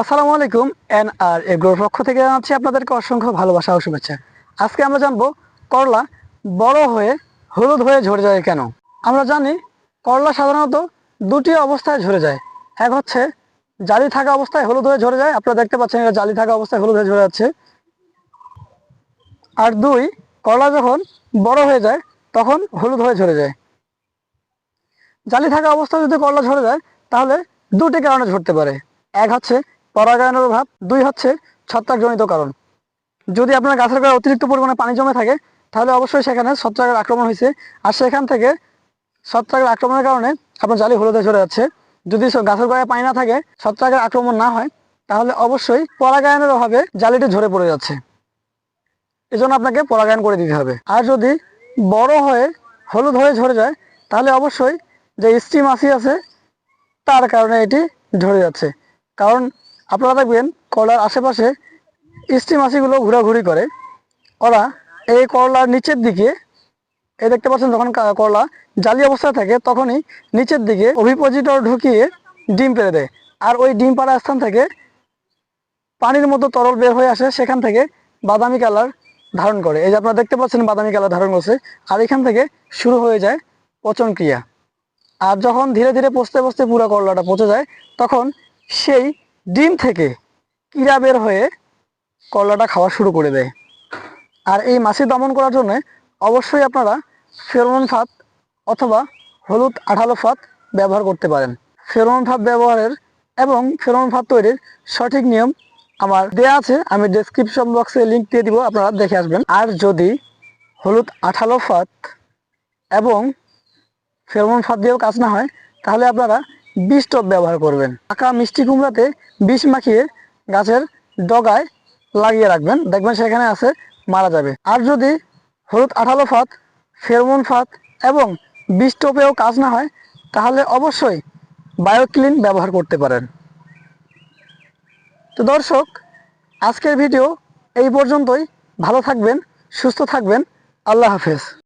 আসসালামু আলাইকুম এন আর এগ্রোর পক্ষ থেকে জানাচ্ছি আপনাদেরকে অসংখ্য ভালোবাসা ও শুভেচ্ছা। আজকে আমরা জানব, করলা বড় হয়ে হলুদ হয়ে ঝরে যায় কেন? আমরা জানি, করলা সাধারণত দুটি অবস্থায় ঝরে যায়। এক হচ্ছে, জালি থাকা অবস্থায় হলুদ হয়ে ঝরে যায়, আপনারা দেখতে পাচ্ছেন এটা জালি থাকা অবস্থায় হলুদ হয়ে ঝরে যাচ্ছে। আর দুই, করলা যখন বড় হয়ে যায়, তখন হলুদ হয়ে ঝরে যায়। জালি থাকা অবস্থায় যদি করলা ঝরে যায়, তাহলে দুটি কারণে ঝরতে পারে। এক হচ্ছে পরাগায়নের অভাব। দুই হচ্ছে ছত্রাকজনিত কারণ। যদি আপনার গাছের গায়ে অতিরিক্ত পরিমাণে পানি জমে থাকে, তাহলে অবশ্যই সেখানে ছত্রাকের আক্রমণ হয়েছে। আর সেখান থেকে ছত্রাকের আক্রমণের কারণে আপনার জালি হলুদে ঝরে যাচ্ছে। যদি গাছের গায়ে পানি না থাকে, ছত্রাকের আক্রমণ না হয়, তাহলে অবশ্যই পরাগায়নের অভাবে জালিটি ঝরে পড়ে যাচ্ছে। এজন্য আপনাকে পরাগায়ন করে দিতে হবে। আর যদি বড় হয়ে হলুদ হয়ে ঝরে যায়, তাহলে অবশ্যই যে স্টিম মাছি আছে, তার কারণে এটি ঝরে যাচ্ছে। কারণ আপনারা দেখবেন করলার আশেপাশে স্টিম মাছিগুলো ঘোরাঘুরি করে। ওরা এই করলার নিচের দিকে, এই দেখতে পাচ্ছেন যখন করলা জালি অবস্থায় থাকে, তখনই নিচের দিকে অভিপোজিটর ঢুকিয়ে ডিম পেড়ে দেয়। আর ওই ডিম পাড়া স্থান থেকে পানির মতো তরল বের হয়ে আসে, সেখান থেকে বাদামি কালার ধারণ করে। এই যে আপনারা দেখতে পাচ্ছেন বাদামি কালার ধারণ করছে, আর এখান থেকে শুরু হয়ে যায় পচন ক্রিয়া। আর যখন ধীরে ধীরে পচতে পচতে পুরো করলাটা পচে যায়, তখন সেই ডিম থেকে কিরা বের হয়ে করলাটা খাওয়া শুরু করে দেয়। আর এই মাছি দমন করার জন্য অবশ্যই আপনারা ফেরোমন ফাঁদ অথবা হলুদ আঠালো ফাঁদ ব্যবহার করতে পারেন। ফেরোমন ফাঁদ ব্যবহারের এবং ফেরোমন ফাঁদ তৈরির সঠিক নিয়ম আমার দেয়া আছে, আমি ডেসক্রিপশন বক্সে লিঙ্ক দিয়ে দিব, আপনারা দেখে আসবেন। আর যদি হলুদ আঠালো ফাঁদ এবং ফেরোমন ফাঁদ দিয়েও কাজ না হয়, তাহলে আপনারা বিষ টপ ব্যবহার করবেন। আঁকা মিষ্টি কুমড়াতে বিষ মাখিয়ে গাছের ডগায় লাগিয়ে রাখবেন। দেখবেন সেখানে আছে, মারা যাবে। আর যদি হলুদ আঠালো ফাঁদ, ফেরোমন ফাঁদ এবং বিষ টোপেও কাজ না হয়, তাহলে অবশ্যই বায়োক্লিন ব্যবহার করতে পারেন। তো দর্শক, আজকের ভিডিও এই পর্যন্তই। ভালো থাকবেন, সুস্থ থাকবেন। আল্লাহ হাফেজ।